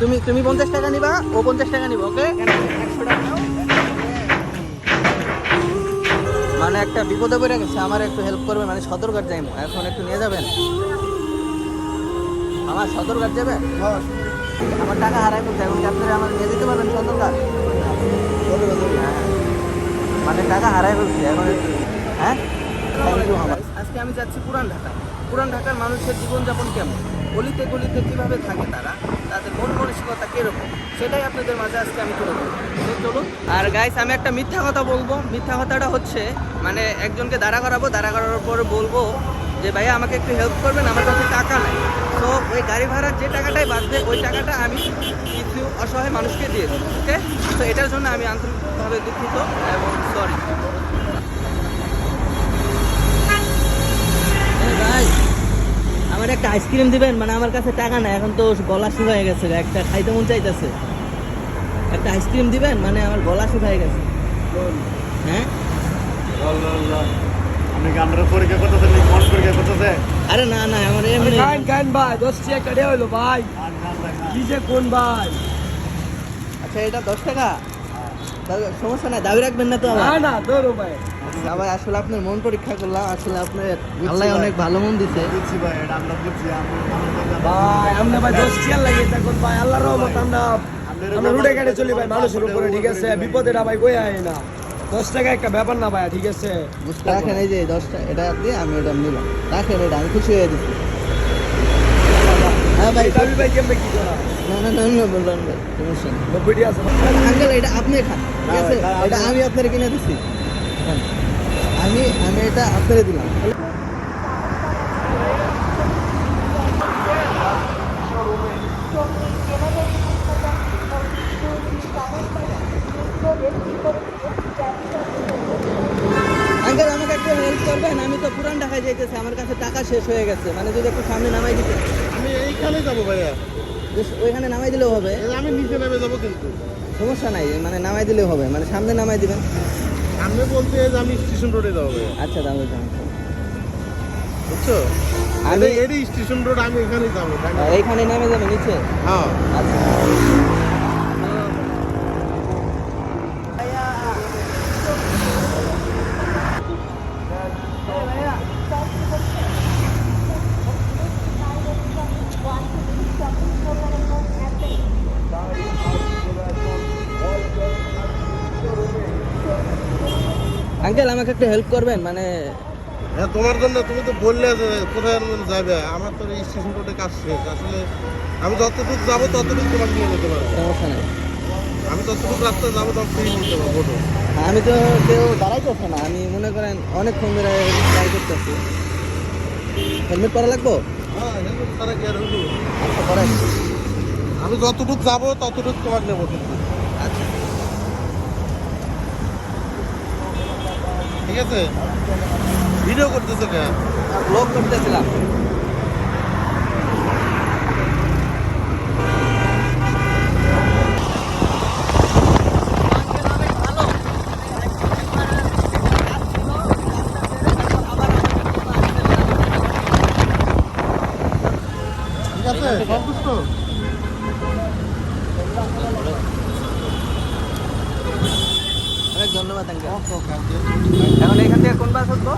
তুমি তুমি পঞ্চাশ টাকা নিবা, ও পঞ্চাশ টাকা নিবা ওকে মানে একটা বিপদে পড়ে গেছে, আমার একটু হেল্প করবে মানে সদরঘাট যাইমু। এখন একটু নিয়ে যাবেন? আমার সদরঘাট যাবে? আমার টাকা হারাই ফেলছে এখন আপনারা আমার নিয়ে যেতে পারবেন হ্যাঁ। মানে টাকা হারাই ফেলছে, এখন হ্যাঁ। আজকে আমি যাচ্ছি পুরান ঢাকা পুরান ঢাকার মানুষের জীবনযাপন কেমন? গলিতে গলিতে কীভাবে থাকে তারা, তাদের মন মানসিকতা কীরকম, সেটাই আপনাদের মাঝে আজকে আমি তুলে চলুন। আর গাইস আমি একটা মিথ্যা কথা বলব। মিথ্যা কথাটা হচ্ছে মানে একজনকে দাঁড়া করাবো, দাঁড়া করানোর পর বলব যে, ভাইয়া, আমাকে একটু হেল্প করবেন, আমার কাছে টাকা নাই। তো ওই গাড়ি ভাড়ার যে টাকাটাই বাঁচবে, ওই টাকাটা আমি কিছু অসহায় মানুষকে দিয়ে দেবো ওকে তো এটার জন্য আমি আন্তরিকভাবে দুঃখিত এবং সরি একটা আইসক্রিম দিবেন মানে আমার কাছে টাকা নাই এখন তো গলা শুকায় গেছে একটা খাইতে মন চাইতেছে। একটা আইসক্রিম দিবেন মানে আমার গলা শুকায় গেছে। হ্যাঁ? আপনি কি আমরা পরীক্ষা করতেছেন মন পরীক্ষা করতেছে আরে না না আমার এমনি গান গান ভাই দশ টাকা কেটে হইল ভাই। কি যে কোন ভাই? আচ্ছা এটা দশ টাকা? সমস্যা নাই দাবি রাখবেন না তো আমার। না ধরো ভাই। ভাই আসলে আপনার মন পরীক্ষা করলাম আসলে আপনার আল্লাহ অনেক ভালো মন দিছে। বুঝছি ভাই এটা আমরা বুঝছি ভাই আমরা ভাই দশ টাকা লাগিয়ে থাকুন ভাই আল্লাহর রহমত আমরা আমরা রুটে কেটে চলি ভাই মানুষের উপরে ঠিক আছে? বিপদে না ভাই কই আয় না। দশ টাকা একটা ব্যাপার না ভাই ঠিক আছে? রাখেন এই যে দশটা এটা দিয়ে আমি এটা নিলাম। রাখেন এটা আমি খুশি হয়ে দিচ্ছি হ্যাঁ ভাই। দাবি ভাই কেমনে কি করা? না না না না বললাম ভাই সমস্যা নেই নব্বইটি আছে আঙ্কেল এটা আপনি খান ঠিক আছে? এটা আমি আপনার কিনে দিচ্ছি। আমি আমি এটা আপনারে দিলাম। আঙ্কেল আমাকে একটু হেল্প করবেন? আমি তো পুরান ঢাকায় যাইতেছি আমার কাছে টাকা শেষ হয়ে গেছে। মানে যদি একটু সামনে নামাই দিতে। আমি এইখানে যাব ভাইয়া। ওইখানে নামাই দিলেও হবে। আমি নিচে নেমে যাব কিন্তু। সমস্যা নাই মানে নামাই দিলেও হবে। মানে সামনে নামাই দিবেন। সামনে বলতে আমি স্টেশন রোডে যাব আচ্ছা তাহলে। বুঝছ? আমি- এরই স্টেশন রোড আমি এখানেই যাব। তাই না? আর এইখানে নেমে যাবে নিচে? হ্যাঁ। আচ্ছা আঙ্কেল আমাকে একটু হেল্প করবেন? মানে হ্যাঁ তোমার জন্য তুমি তো বললে যে কোথায় যাবে? আমার তো এই স্টেশন রোডে কাজ শেষ। আসলে আমি যতটুকু যাব ততটুকু তোমাকে নিয়ে যেতে পারব। সমস্যা নেই। আমি যতটুকু রাস্তায় যাব তত ফ্রি নিতে পারব। আমি তো কেউ দাঁড়াইতেছে না। আমি মনে করেন অনেকক্ষণ ধরে ট্রাই করতেছি। হেলমেট পরা লাগবো? হ্যাঁ আচ্ছা আমি যতটুকু যাব ততটুকু তোমার নেব কিন্তু আচ্ছা ঠিক আছে? ভিডিও করতেছো কে ব্লগ করতেছিলাম ঠিক আছে সন্তুষ্ট অনেক ধন্যবাদ আঙ্কেল এখন এখান থেকে কোন বাস উঠবো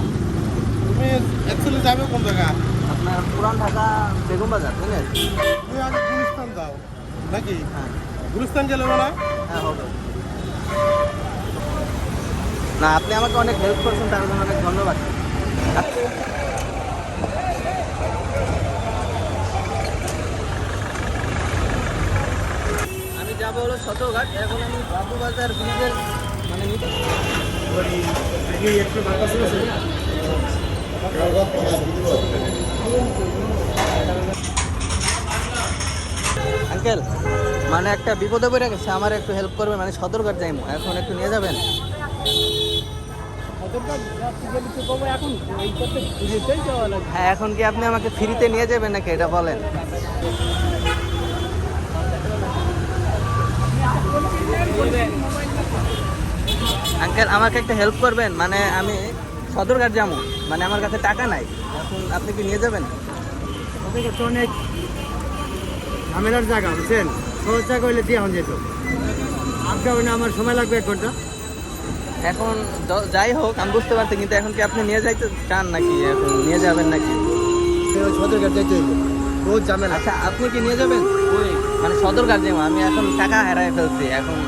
তুমি অ্যাকচুয়ালি যাবে কোন জায়গা? আপনার পুরান ঢাকা বেগম বাজার বুঝলেন তুমি আগে গুলিস্তান যাও। নাকি? হ্যাঁ। গুলিস্তান গেলে না? হ্যাঁ হবে। না আপনি আমাকে অনেক হেল্প করছেন তার জন্য অনেক ধন্যবাদ। আমি যাব হলো শতঘাট এখন আমি বাবুবাজার ব্রিজের মানে নিতে আঙ্কেল মানে একটা বিপদে পড়ে গেছে, আমার একটু হেল্প করবে মানে সদরঘাট যাইমু এখন একটু নিয়ে যাবেন? হ্যাঁ এখন কি আপনি আমাকে ফ্রিতে নিয়ে যাবেন নাকি এটা বলেন? আঙ্কেল, আমাকে একটা হেল্প করবেন মানে আমি সদরঘাট যাব। মানে আমার কাছে টাকা নাই। এখন আপনি কি নিয়ে যাবেন? অনেক ঝামেলার জায়গা বুঝছেন? টাকা হইলে দিয়ে হন যেত। আজকে না আমার সময় লাগবে এক ঘণ্টা। এখন যাই হোক আমি বুঝতে পারছি কিন্তু এখন কি আপনি নিয়ে যাইতে চান নাকি? এখন নিয়ে যাবেন নাকি? সদরঘাট যাইতে হইবে। বহুত ঝামেলা। আচ্ছা আপনি কি নিয়ে যাবেন? ওই মানে সদরঘাট যাব। আমি এখন টাকা হারাই ফেলছি। এখন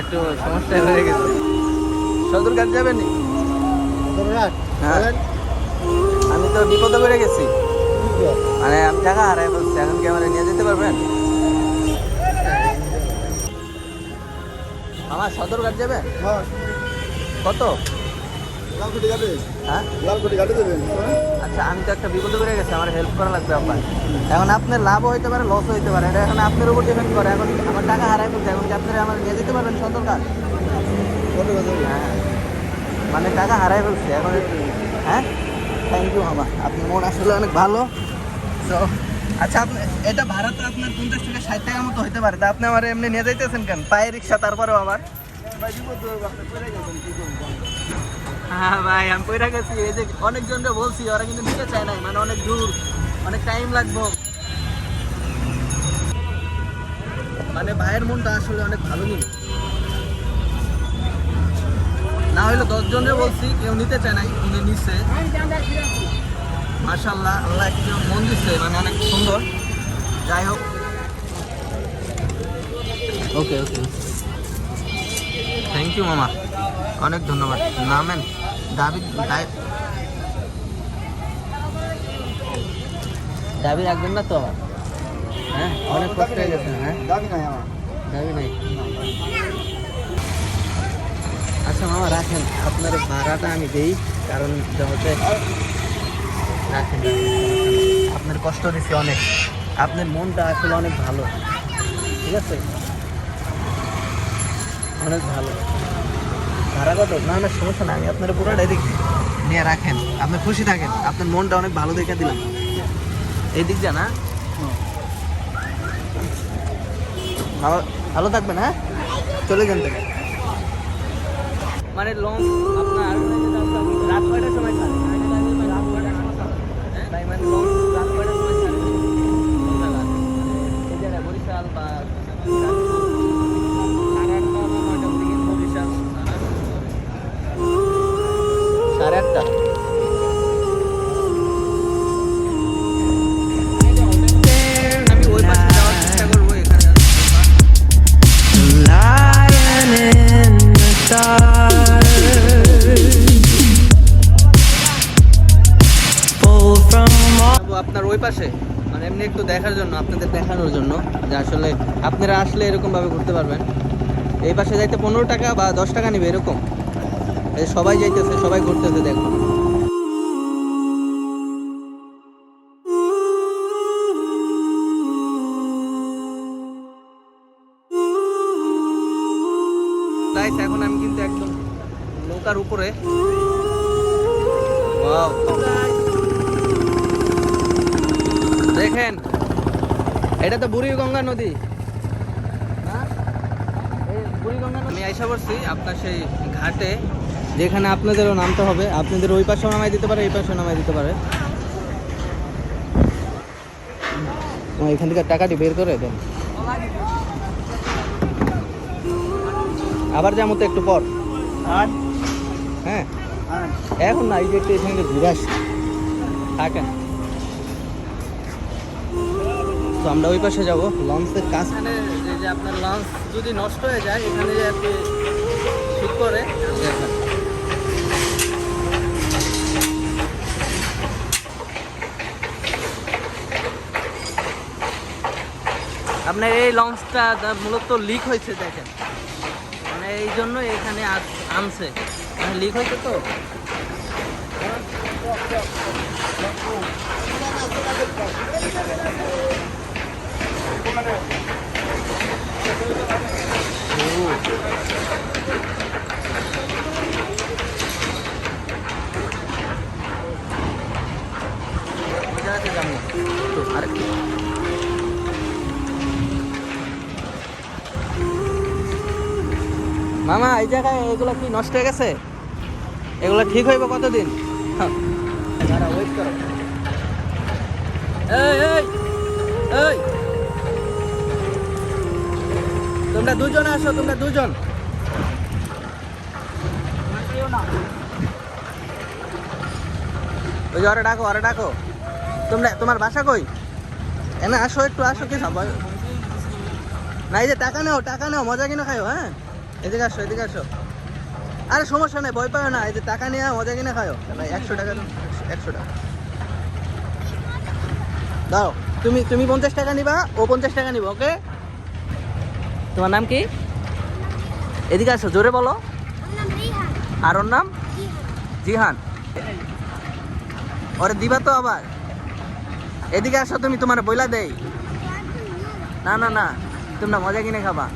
একটু সমস্যা হয়ে গেছে। সদরঘাট যাবেন হ্যাঁ। আমি তো বিপদে পড়ে গেছি। মানে আমি টাকা হারাই ফেলছি এখন কি আমার নিয়ে যেতে পারবেন? আমার সদরঘাট যাবে? হ্যাঁ, কত? লালকুটি ঘাটে। হ্যাঁ? লালকুটি ঘাটে দেবেন আচ্ছা আমি তো একটা বিপদে পড়ে গেছি আমার হেল্প করা লাগবে আপনার। এখন আপনার লাভও হইতে পারে লসও হইতে পারে। এটা এখন আপনার উপর ডিপেন্ড করে। এখন আমার টাকা হারাই ফেলছে এখন কি আপনারা আমার নিয়ে যেতে পারবেন সদরঘাট হ্যাঁ। মানে টাকা হারাই ফেলছে, এখন হ্যাঁ? থ্যাংক ইউ মামা। আপনার মন আসলে অনেক ভালো। তো আচ্ছা আপনি, এটা ভাড়া তো আপনার পঞ্চাশ থেকে ষাট টাকার মতো হতে পারে, তা আপনি আমার এমনি নিয়ে যাইতেছেন কেন? পায়ে রিক্সা, তারপরেও আবার? হ্যাঁ ভাই, আমি কইরা গেছি, এই যে অনেকজনকে বলছি, ওরা কিন্তু নিতে চায় নাই মানে অনেক দূর, অনেক টাইম লাগবে। মানে ভাইয়ের মনটা আসলে অনেক ভালো নিল না হইলে দশ জনের বলছি কেউ নিতে চায় নাই উনি নিচ্ছে মাশাল্লাহ আল্লাহ একটু মন দিচ্ছে মানে অনেক সুন্দর। যাই হোক। ওকে ওকে। থ্যাংক ইউ মামা। অনেক ধন্যবাদ। নামেন দাবি দায় দাবি রাখবেন না তো? হ্যাঁ অনেক কষ্ট হয়ে গেছে হ্যাঁ। দাবি নাই আমার। দাবি নাই। আচ্ছা মামা রাখেন। আপনার ভাড়াটা আমি দেই কারণ হচ্ছে রাখেন। আপনার কষ্ট দিচ্ছে অনেক। আপনার মনটা আসলে অনেক ভালো। ঠিক আছে? অনেক ভালো। ভাড়া কত? না না সমস্যা না আমি আপনার পুরোটাই দেখি। নিয়ে রাখেন। আপনি খুশি থাকেন। আপনার মনটা অনেক ভালো দেখে দিলাম। এই দিক যা না ভালো ভালো থাকবেন হ্যাঁ? চলে যান থেকে মানে লং আপনার আপনারা আসলে এরকমভাবে ঘুরতে পারবেন। এই পাশে যাইতে পনেরো টাকা বা দশ টাকা নেবে এরকম। সবাই যাইতেছে সবাই ঘুরতেছে দেখো। Guys, এখন আমি কিন্তু একদম নৌকার উপরে. দেখেন এটা তো বুড়ি গঙ্গা নদী না? এই বুড়িগঙ্গা নদী। আমি আইসা পড়ছি আপনার সেই ঘাটে যেখানে আপনাদেরও নামতে হবে। আপনাদের ওই পাশেও নামাই দিতে পারে এই পাশেও নামাই দিতে পারে। এখান থেকে টাকাটি বের করে দেন। আবার যাব তো একটু পর। হ্যাঁ। এখন না এই যে একটু এখানে ঘুরে আসি। থাকেন। তো আমরা ওই পাশে যাব লঞ্চের কাজ। আপনার লঞ্চ যদি নষ্ট হয়ে যায়, এখানে যে আপনি ঠিক করে, আপনার এই লঞ্চটা মূলত লিক হয়েছে, দেখেন। মানে এই জন্য এখানে আনছে। মানে লিক হয়েছে তো? এই জায়গায় এগুলো কি নষ্ট হয়ে গেছে? এগুলো ঠিক হইব কতদিন? তোমরা দুজন আসো, তোমরা দুজন। ওই যে ওরা ডাকো ওরা ডাকো। তোমরা, তোমার বাসা কই? এনে আসো, একটু আসো কি সবাই না, এই যে টাকা নাও টাকা নাও, মজা কিনে খাও হ্যাঁ? এদিকে আসো এদিকে আসো। আরে সমস্যা নেই, ভয় পাও না, এই যে টাকা নিয়ে মজা কিনে খাও। একশো টাকা একশো টাকা। দাও, তুমি তুমি পঞ্চাশ টাকা নিবা, ও পঞ্চাশ টাকা নিবা, ওকে? তোমার নাম কি? এদিকে আসো, জোরে বলো। আর ওর নাম? জিহান। ওরে দিবা তো আবার। এদিকে আসো, তুমি তোমার বইলা দেই। না না না, তোমরা মজা কিনে খাবা।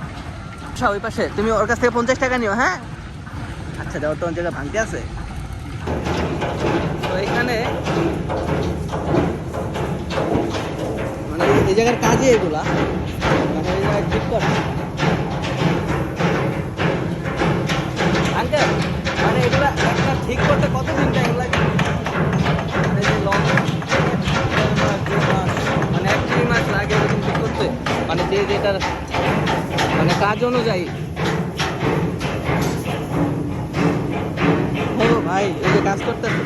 আচ্ছা ওই পাশে। তুমি ওর কাছ থেকে পঞ্চাশ টাকা নিও হ্যাঁ? আচ্ছা যাও তোমার জায়গা ভাঙতে আছে। তো এখানে মানে এই- জায়গার কাজে এগুলা। মানে এই জায়গায় ঠিক করে। মানে এগুলা ঠিক করতে মানে মানে এক মাস ঠিক করতে। মানে যে যেটার মানে কাজ অনুযায়ী। ভাই, এই যে কাজ করতেছে।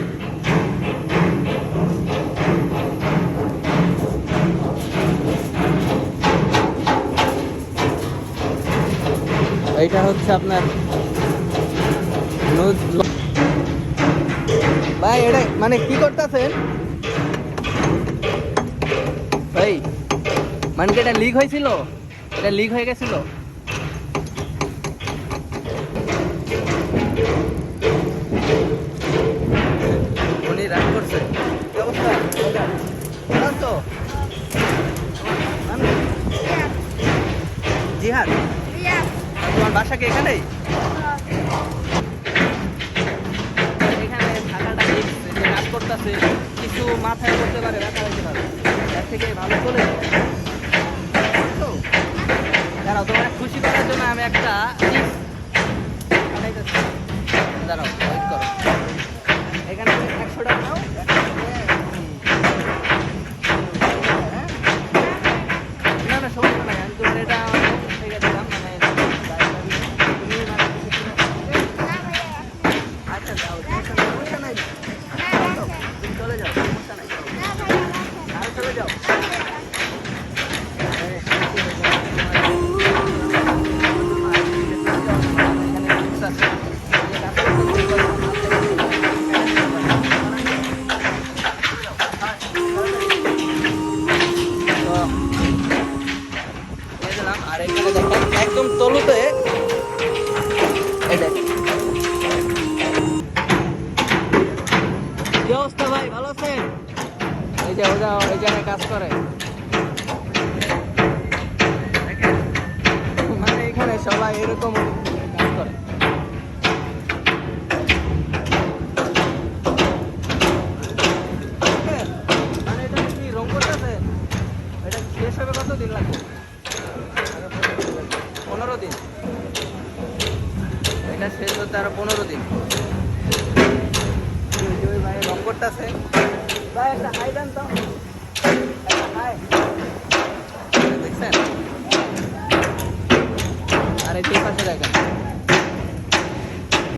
এইটা হচ্ছে আপনার ভাই, এটা মানে কি করতেছেন? ভাই মানে এটা লিক হয়েছিল? এটা লিক হয়ে গেছিল? উনি রাগ করছে। অবস্থা ভালো জিহাদ তোমার বাসা কি এখানে থাকাটা কাজ করতেছে কিছু মাথায় করতে পারে ব্যথা পারে। এর থেকে ভালো চলে তো, দাঁড়াও তোমার খুশি করার জন্য আমি একটা দাঁড়াও। এখানে দেখেন একদম তলুতে কি অবস্থা ভাই? ভালো আছেন? এই যে ওরা জায়গায় কাজ করে। মানে এখানে সবাই এরকম কাজ করে দেখেন, মানে এটা কি রং করতেছে এটা শেষ হবে কত দিন লাগবে পনেরো দিন এটা শেষ হতে আরও পনেরো দিন।